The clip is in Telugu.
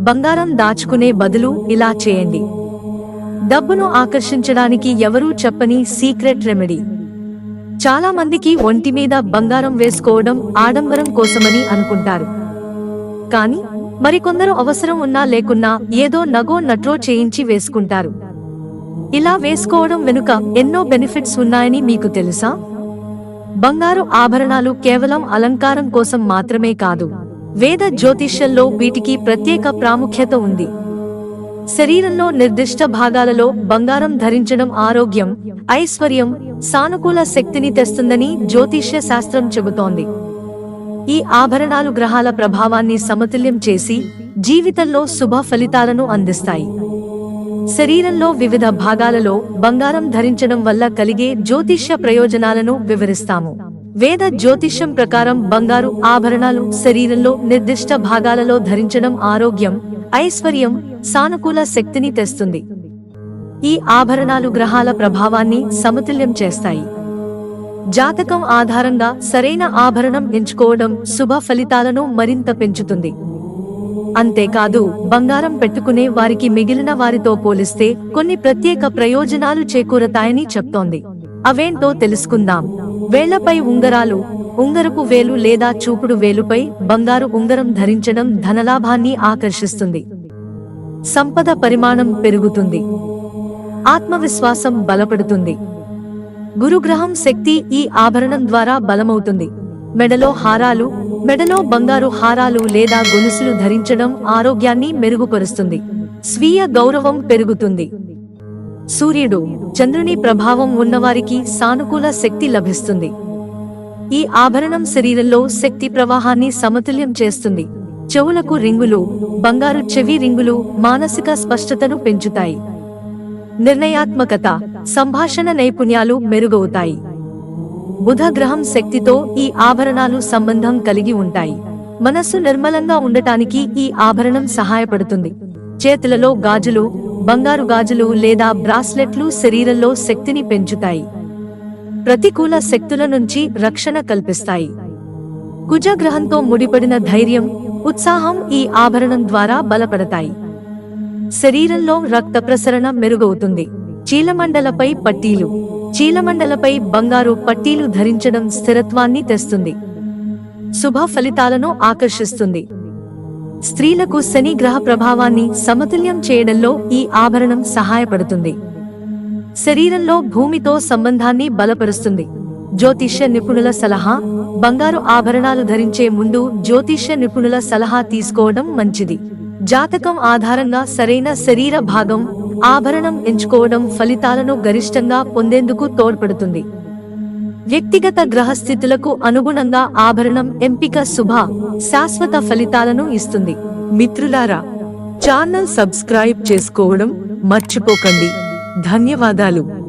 బంగారం దాచుకునే బదులు ఇలా చేయండి. డబ్బును ఆకర్షించడానికి ఎవరూ చెప్పని సీక్రెట్ రెమెడీ. చాలా మందికి ఒంటి మీద బంగారం వేసుకోవడం ఆడంబరం కోసమని అనుకుంటారు. కానీ మరికొందరు అవసరం ఉన్నా లేకున్నా ఏదో నగో నట్రో చేయించి వేసుకుంటారు. ఇలా వేసుకోవడం వెనుక ఎన్నో బెనిఫిట్స్ ఉన్నాయని మీకు తెలుసా? బంగారు ఆభరణాలు కేవలం అలంకారం కోసం మాత్రమే కాదు. వేద జ్యోతిష్యంలో వీటికి ప్రత్యేక ప్రాముఖ్యత ఉంది. శరీరంలో నిర్దిష్ట భాగాలలో బంగారం ధరించడం ఆరోగ్యం ఐశ్వర్యం సానుకూల శక్తిని తెస్తుందని జ్యోతిష్య శాస్త్రం చెబుతోంది. ఈ ఆభరణాలు గ్రహాల ప్రభావాన్ని సమతుల్యం చేసి జీవితంలో శుభ ఫలితాలను అందిస్తాయి. శరీరంలో వివిధ భాగాలలో బంగారం ధరించడం వల్ల కలిగే జ్యోతిష్య ప్రయోజనాలను వివరిస్తాము. వేద జ్యోతిష్యం ప్రకారం బంగారు ఆభరణాలు శరీరంలో నిర్దిష్ట భాగాలలో ధరించడం ఆరోగ్యం ఐశ్వర్యం సానుకూల శక్తిని తెస్తుంది. ఈ ఆభరణాలు గ్రహాల ప్రభావాన్ని సమతుల్యం చేస్తాయి. జాతకం ఆధారంగా సరైన ఆభరణం ఎంచుకోవడం శుభ ఫలితాలను మరింత పెంచుతుంది. అంతేకాదు బంగారం పెట్టుకునే వారికి మిగిలిన వారితో పోలిస్తే కొన్ని ప్రత్యేక ప్రయోజనాలు చేకూరతాయని చెప్తోంది. అవేంటో తెలుసుకుందాం. వేళ్ళపై ఉంగరాలు ఉంగరపు వేలు లేదా చూపుడు వేలుపై బంగారు ఉంగరం ధరించడం ధనలాభాన్ని ఆకర్షిస్తుంది. సంపద పరిమాణం పెరుగుతుంది. ఆత్మవిశ్వాసం బలపడుతుంది. గురుగ్రహం శక్తి ఈ ఆభరణం ద్వారా బలమవుతుంది. మెడలో హారాలు మెడలో బంగారు హారాలు లేదా గొలుసులు ధరించడం ఆరోగ్యాన్ని మెరుగుపరుస్తుంది. స్వీయ గౌరవం పెరుగుతుంది. సూర్యుడు చంద్రుని ప్రభావం ఉన్నవారికి సానుకూల శక్తి లభిస్తుంది. ఈ ఆభరణం శరీరంలో శక్తి ప్రవాహాన్ని సమతుల్యం చేస్తుంది. చెవులకు రింగులు బంగారు చెవి రింగులు మానసిక స్పష్టతను పెంచుతాయి. నిర్ణయాత్మకత సంభాషణ నైపుణ్యాలు మెరుగవుతాయి. బుధ గ్రహం శక్తితో ఈ ఆభరణాలు సంబంధం కలిగి ఉంటాయి. మనస్సు నిర్మలంగా ఉండటానికి ఈ ఆభరణం సహాయపడుతుంది. చేతులలో గాజులు బంగారు గాజులు లేదా బ్రాస్లెట్లు శరీరంలో శక్తిని పెంచుతాయి. ప్రతికూల శక్తుల నుంచి రక్షణ కల్పిస్తాయి. కుజగ్రహంతో ముడిపడిన ధైర్యం ఉత్సాహం ఈ ఆభరణం ద్వారా బలపడతాయి. శరీరంలో రక్త ప్రసరణ మెరుగవుతుంది. చీలమండలపై పట్టీలు చీలమండలపై బంగారు పట్టీలు ధరించడం స్థిరత్వాన్ని తెస్తుంది. శుభ ఫలితాలను ఆకర్షిస్తుంది. స్త్రీలకు శని గ్రహ ప్రభావాన్ని సమతుల్యం చేయడంలో ఈ ఆభరణం సహాయపడుతుంది. శరీరంలో భూమితో సంబంధాన్ని బలపరుస్తుంది. జ్యోతిష్య నిపుణుల సలహా బంగారు ఆభరణాలు ధరించే ముందు జ్యోతిష్య నిపుణుల సలహా తీసుకోవడం మంచిది. జాతకం ఆధారంగా సరైన శరీర భాగం ఆభరణం ఎంచుకోవడం ఫలితాలను గరిష్టంగా పొందేందుకు తోడ్పడుతుంది. వ్యక్తిగత గ్రహస్థితులకు అనుగుణంగా ఆభరణం ఎంపిక శుభ శాశ్వత ఫలితాలను ఇస్తుంది. మిత్రులారా ఛానల్ సబ్స్క్రైబ్ చేసుకోవడం మర్చిపోకండి. ధన్యవాదాలు.